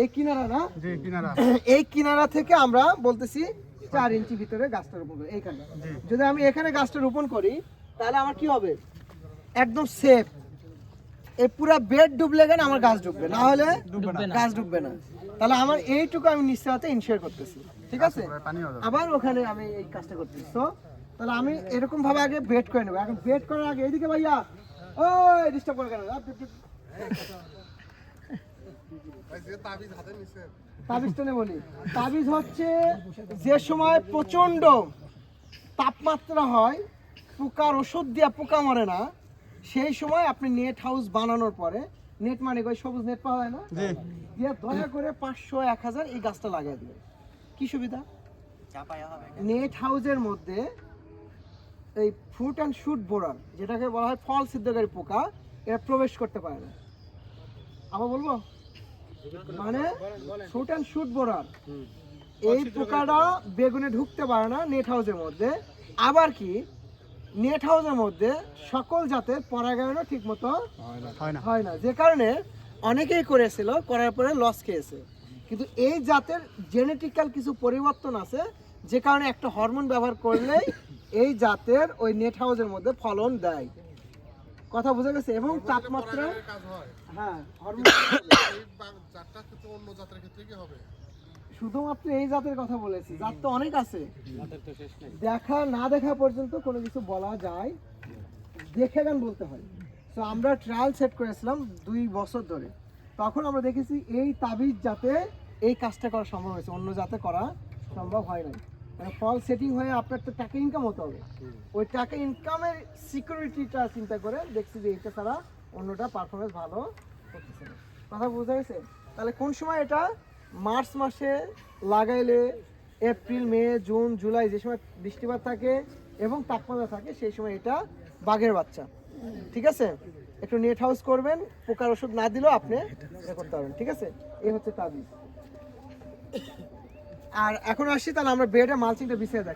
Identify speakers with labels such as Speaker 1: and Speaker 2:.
Speaker 1: এই কিনারা না?
Speaker 2: জি কিনারা।
Speaker 1: এই কিনারা থেকে আমরা বলতেছি চার ইঞ্চি ভিতরে গাছটা রোপণ করি এইখানে। যদি আমি এখানে গাছটা রোপণ করি তাহলে আমার কি হবে? একদম সেফ এই পুরা বেড ডুবলে কেন আমার গাছ ডুববে? না হলে গাছ ডুববে না। তাহলে আমার এইটুকু আমি নিশ্চয়তা ইনশিওর করতেছি। ঠিক আছে? আবার ওখানে আমি এই কাজটা করতেছি। তো তাহলে আমি এরকম ভাবে আগে বেড করে নেব। এখন বেড করার আগে এইদিকে ভাইয়া। ওই ডিস্টার্ব করে কেন। তাবিজটা বলি তাবিজ হচ্ছে যে সময় প্রচণ্ড তাপমাত্রা হয় পোকার ওষুধ দিয়ে পোকা মরে না সেই সময় আপনি নেট হাউস বানানোর পরে নেট মানে ওই সবুজ নেট পাওয়া যায় না? দিয়ে দয়া করে পাঁচশো এক হাজার এই গাছটা লাগিয়ে দিবেন। কি সুবিধা? নেট হাউসের মধ্যে এই ফ্রুট অ্যান্ড শুট বোরার যেটাকে বলা হয় ফল সিদ্ধকারী পোকা এরা প্রবেশ করতে পারে না। আবার বলব? মানে ফ্রুট অ্যান্ড শুট বোরার এই পোকাটা বেগুনে ঢুকতে পারে না নেট হাউসের মধ্যে। আবার কি? নেট হাউসের মধ্যে সকল জাতের পরাগায়নও ঠিক মতো
Speaker 2: হয় না।
Speaker 1: হয় না। যে কারণে অনেকেই করেছিল করার পরে লস খেয়েছে। কিন্তু এই জাতের জেনেটিক্যাল কিছু পরিবর্তন আছে যে কারণে একটা হরমোন ব্যবহার করলেই এই জাতের ওই নেট হাউসের মধ্যে ফলন দেয়। কথা বোঝা গেছে এবং তাপমাত্রা হ্যাঁ। শুধুমাত্র এই জাতের কথা বলেছি জাত তো অনেক আছে। দেখা না দেখা পর্যন্ত কোনো কিছু বলা যায়। দেখে গান বলতে হয়। তো আমরা ট্রায়াল সেট করেছিলাম দুই বছর ধরে। তখন আমরা দেখেছি এই তাবিজ যাতে এই কাজটা করা সম্ভব হয়েছে অন্য জাতে করা সম্ভব হয় নাই। মানে ফল সেটিং হয়ে আপনার তো টাকা ইনকাম হতে হবে। ওই টাকা ইনকামের সিকিউরিটিটা চিন্তা করে দেখছি যে এটা ছাড়া অন্যটা পারফরমেন্স ভালো না। কথা বোঝা গেছে? তাহলে কোন সময় এটা? মার্চ মাসে লাগাইলে এপ্রিল, মে, জুন, জুলাই যে সময় বৃষ্টিপাত থাকে এবং তাপমাত্রা থাকে, সেই সময় এটা বাঘের বাচ্চা। ঠিক আছে? একটু নেট হাউস করবেন, পোকার ওষুধ না দিলেও আপনি করতে পারবেন। ঠিক আছে? এই হচ্ছে তাবিজ। আর এখন আসছি তাহলে আমরা বেডে মালচিংটা বিছিয়ে দেখ।